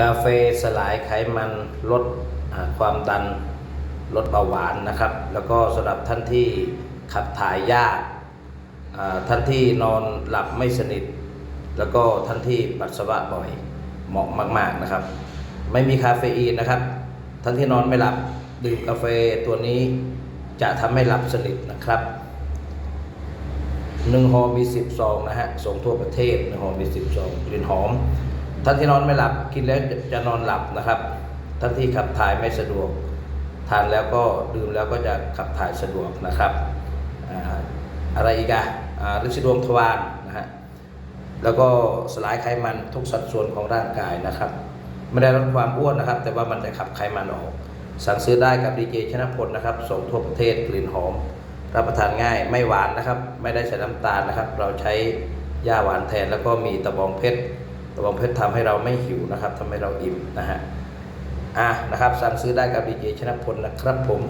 กาแฟสลายไขมันลดความดันลดเบาหวานนะครับ แล้วก็สำหรับท่านที่ขับถ่ายยากท่านที่นอนหลับไม่สนิท แล้วก็ท่านที่ปัสสาวะบ่อยเหมาะมาก ๆนะครับ ไม่มีคาเฟอีนนะครับ ท่านที่นอนไม่หลับดื่มกาแฟตัวนี้จะทำให้หลับสนิทนะครับหนึ่งห่อมีสิบซองนะฮะส่งทั่วประเทศหนึ่งห่อมีสิบซองกลิ่นหอม ท่านที่นอนไม่หลับกินแล้วจะนอนหลับนะครับ ท่านที่ขับถ่ายไม่สะดวก ทานแล้วก็ดื่มแล้วก็จะขับถ่ายสะดวกนะครับอ่าอะไรอีกอะฤทธิ์ดวงทวารนะฮะแล้วก็สลายไขมันทุกสัดส่วนของร่างกายนะครับ ไม่ได้ลดความอ้วนนะครับ แต่ว่ามันจะขับไขมันออก สั่งซื้อได้กับดีเจชนะพลนะครับส่งทั่วประเทศกลิ่นหอม รับประทานง่ายไม่หวานนะครับ ไม่ได้ใส่น้ำตาลนะครับ เราใช้หญ้าหวานแทนแล้วก็มีตะบองเพชร ตะบองเพชรทำให้เราไม่หิวนะครับทำให้เราอิ่มนะฮะอะนะครับสั่งซื้อได้กับดีเจชนะพลนะครับผม